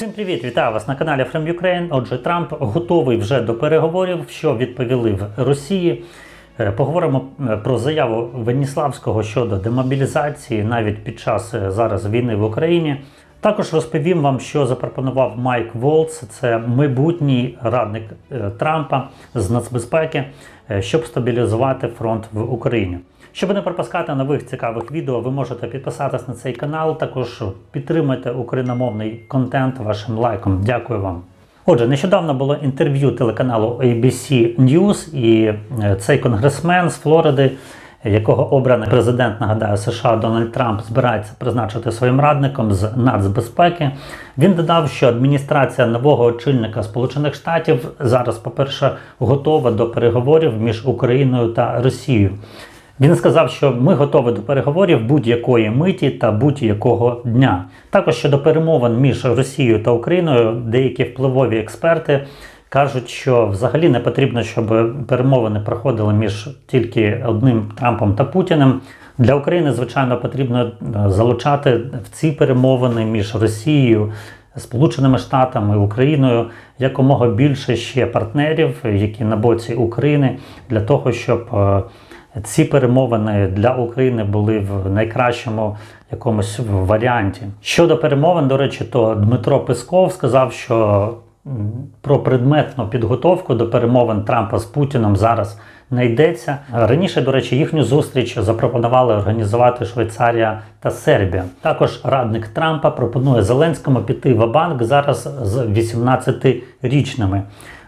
Всім привіт, вітаю вас на каналі From Ukraine. Отже, Трамп готовий вже до переговорів, що відповіли в Росії. Е, Поговоримо е, про заяву Веніславського щодо демобілізації навіть під час е, зараз війни в Україні. Також розповім вам, що запропонував Майк Волц, це майбутній радник Трампа з нацбезпеки, щоб стабілізувати фронт в Україні. Щоб не пропускати нових цікавих відео, ви можете підписатись на цей канал. Також підтримайте україномовний контент вашим лайком. Дякую вам. Отже, нещодавно було інтерв'ю телеканалу ABC News, і е, цей конгресмен з Флориди, якого обраний президент нагадаю США Дональд Трамп збирається призначити своїм радником з нацбезпеки. Він додав, що адміністрація нового очільника Сполучених Штатів зараз, по-перше, готова до переговорів між Україною та Росією. Він сказав, що ми готові до переговорів будь-якої миті та будь-якого дня. Також щодо перемовин між Росією та Україною, деякі впливові експерти кажуть, що взагалі не потрібно, щоб перемовини проходили між тільки одним Трампом та Путіним. Для України, звичайно, потрібно е, залучати в ці перемовини між Росією. Сполученими Штатами Україною якомога більше ще партнерів, які на боці України, для того, щоб е, ці перемовини для України були в найкращому якомусь варіанті. Щодо перемовин, до речі, то Дмитро Песков сказав, що про предметну підготовку до перемовин Трампа з Путіном зараз не йдеться. Раніше, до речі, їхню зустріч запропонували організувати Швейцарія та Сербія. Також радник Трампа пропонує Зеленському піти в банк зараз з 18-річними.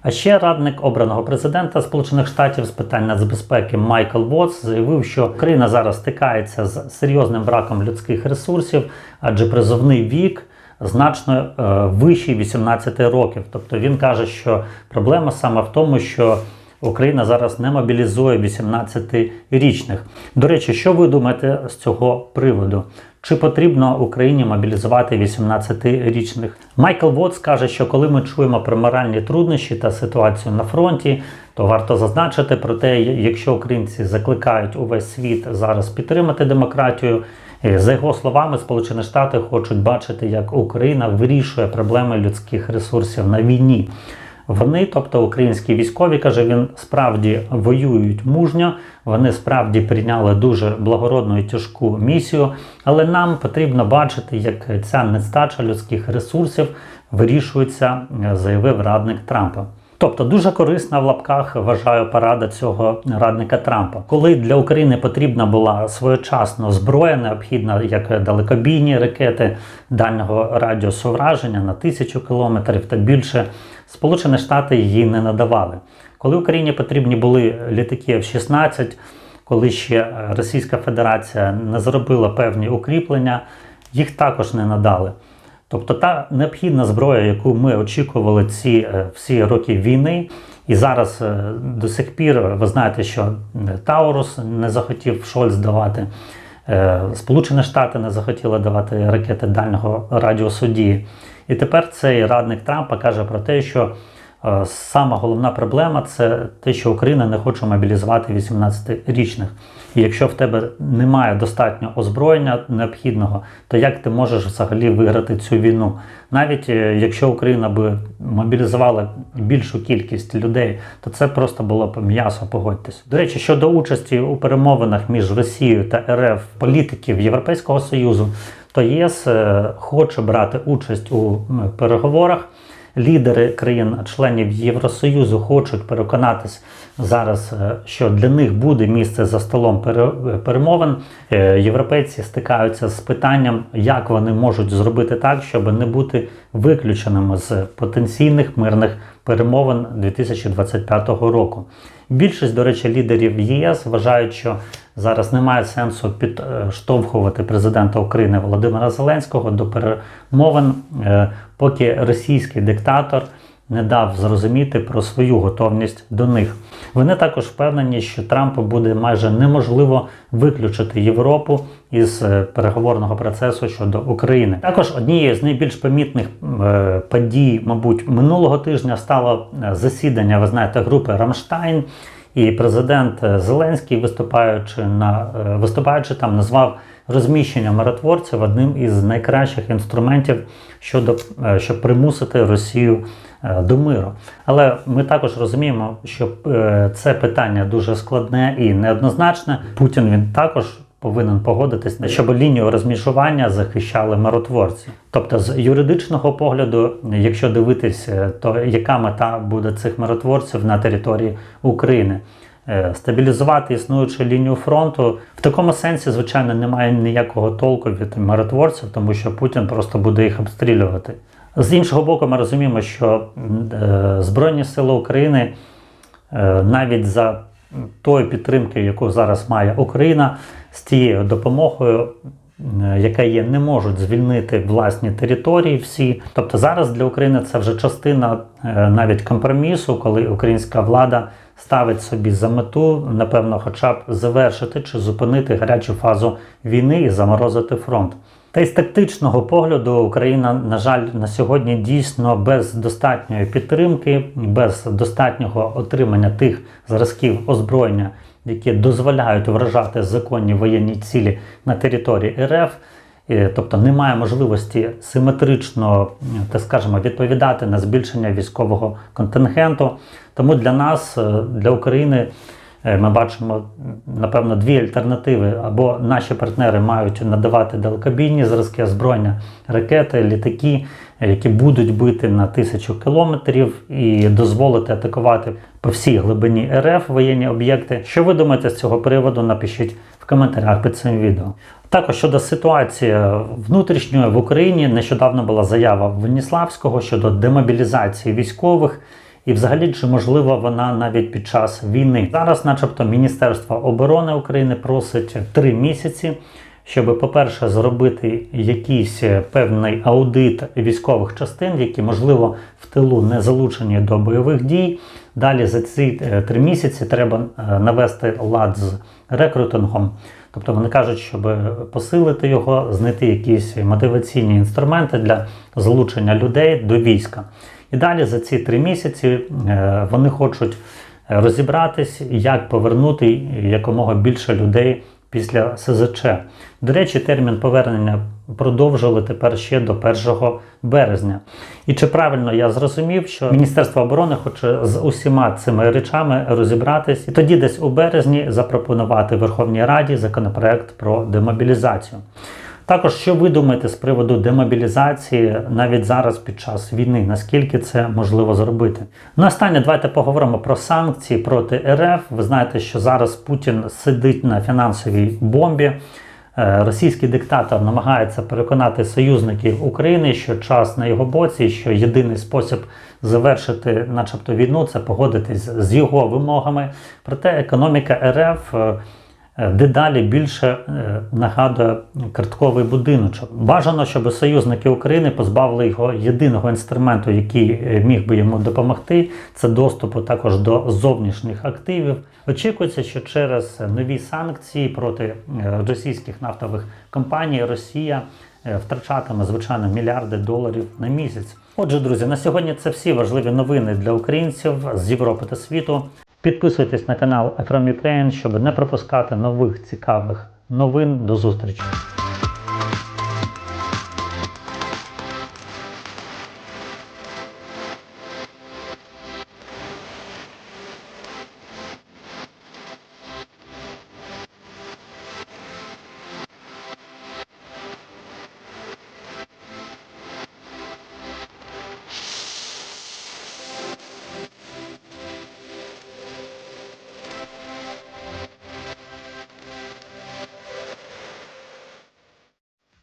А ще радник обраного президента Сполучених Штатів з питань нацбезпеки Майкл Вотс заявив, що Україна зараз стикається з серйозним браком людських ресурсів, адже призовний вік значно е, вищий 18 років. Тобто він каже, що проблема саме в тому, що Україна зараз не мобілізує 18-річних. До речі, що ви думаєте з цього приводу? Чи потрібно Україні мобілізувати 18-річних? Майкл Вотс каже, що коли ми чуємо про моральні труднощі та ситуацію на фронті, то варто зазначити про те, якщо українці закликають увесь світ зараз підтримати демократію. е, За його словами, Сполучені Штати хочуть бачити, як Україна вирішує проблеми людських ресурсів на війні. Вони, тобто українські військові, каже він, справді воюють мужньо. Вони справді прийняли дуже благородну і тяжку місію, але нам потрібно бачити, як ця нестача людських ресурсів вирішується, е, заявив радник Трампа. Тобто дуже корисна в лапках вважаю порада цього радника Трампа. Коли для України потрібна була своєчасно зброя, необхідна як далекобійні ракети дальнього радіусу враження на тисячу кілометрів та більше, Сполучені Штати її не надавали. Коли Україні потрібні були літаки F-16, коли ще Російська Федерація не зробила певні укріплення, їх також не надали. Тобто та необхідна зброя, яку ми очікували ці е, всі роки війни, і зараз е, до сих пір ви знаєте, що е, Таурус не захотів Шольц давати, е, Сполучені Штати не захотіли давати ракети дальнього радіусу дії. І тепер цей радник Трампа каже про те, що е, сама головна проблема це те, що Україна не хоче мобілізувати 18-річних. І якщо в тебе немає достатньо озброєння необхідного, то як ти можеш взагалі виграти цю війну? Навіть е, якщо Україна би мобілізувала більшу кількість людей, то це просто було б м'ясо, погодьтесь. До речі, щодо участі у перемовинах між Росією та РФ політиків Європейського Союзу, то ЄС е, хоче брати участь у переговорах. Лідери країн-членів Євросоюзу хочуть переконатись зараз, е, що для них буде місце за столом пере- перемовин. Е, Європейці стикаються з питанням, як вони можуть зробити так, щоб не бути виключеними з потенційних мирних перемовин 2025 року. Більшість, до речі, лідерів ЄС вважають, що зараз немає сенсу підштовхувати президента України Володимира Зеленського до перемовин, е, поки російський диктатор не дав зрозуміти про свою готовність до них. Вони також впевнені, що Трампу буде майже неможливо виключити Європу із е, переговорного процесу щодо України. Також однією з найбільш помітних е, подій, мабуть, минулого тижня стало е, засідання, ви знаєте, групи Рамштайн. І президент е, Зеленський, виступаючи на е, виступаючи там, назвав розміщення миротворців одним із найкращих інструментів щодо е, щоб примусити Росію до миру. Але ми також розуміємо, що це питання дуже складне і неоднозначне. Путін він також повинен погодитись, щоб лінію розміжування захищали миротворці. Тобто, з юридичного погляду, якщо дивитись, е, то яка мета буде цих миротворців на території України? Е, Стабілізувати існуючу лінію фронту в такому сенсі, звичайно, немає ніякого толку від миротворців, тому що Путін просто буде їх обстрілювати. З іншого боку, ми розуміємо, що е, Збройні Сили України е, навіть за тою підтримкою, яку зараз має Україна, з тією допомогою, е, яка є, не можуть звільнити власні території всі. Тобто зараз для України це вже частина е, навіть компромісу, коли українська влада ставить собі за мету, напевно, хоча б завершити чи зупинити гарячу фазу війни і заморозити фронт. Та й з тактичного погляду Україна, на жаль, на сьогодні дійсно без достатньої підтримки, без достатнього отримання тих зразків озброєння, які дозволяють вражати законні воєнні цілі на території РФ. Тобто немає можливості симетрично, так скажемо, відповідати на збільшення військового контингенту. Тому для нас, е, для України, е, ми бачимо напевно дві альтернативи: або наші партнери мають надавати далекобійні зразки озброєння, ракети, літаки, які будуть бити на тисячу кілометрів і дозволити атакувати по всій глибині РФ воєнні об'єкти. Що ви думаєте з цього приводу? Напишіть в коментарях під цим відео. Також щодо ситуації внутрішньої в Україні, нещодавно була заява Веніславського щодо демобілізації військових. І взагалі, чи можливо вона навіть під час війни? Зараз, начебто, Міністерство оборони України просить три місяці, щоб, по-перше, зробити якийсь е, певний аудит військових частин, які, можливо, в тилу не залучені до бойових дій. Далі за ці е, три місяці треба е, навести лад з рекрутингом. Тобто вони кажуть, щоб посилити його, знайти якісь мотиваційні інструменти для залучення людей до війська. І далі за ці три місяці е, вони хочуть розібратись, як повернути якомога більше людей після СЗЧ. До речі, термін повернення продовжили тепер ще до 1 березня. І чи правильно я зрозумів, що Міністерство оборони хоче з усіма цими речами розібратись, і тоді десь у березні запропонувати Верховній Раді законопроект про демобілізацію. Також, що ви думаєте з приводу демобілізації навіть зараз під час війни? Наскільки це можливо зробити? Ну, останнє, давайте поговоримо про санкції проти РФ. Ви знаєте, що зараз Путін сидить на фінансовій бомбі. Е, Російський диктатор намагається переконати союзників України, що час на його боці, що єдиний спосіб завершити, начебто, війну це погодитись з його вимогами. Проте економіка РФ е, дедалі більше е, нагадує картковий будиночок. Бажано, щоб союзники України позбавили його єдиного інструменту, який е, міг би йому допомогти. Це доступу також до зовнішніх активів. Очікується, що через нові санкції проти е, російських нафтових компаній Росія е, втрачатиме звичайно мільярди доларів на місяць. Отже, друзі, на сьогодні це всі важливі новини для українців з Європи та світу. Підписуйтесь на канал From Ukraine, щоб не пропускати нових цікавих новин. До зустрічі!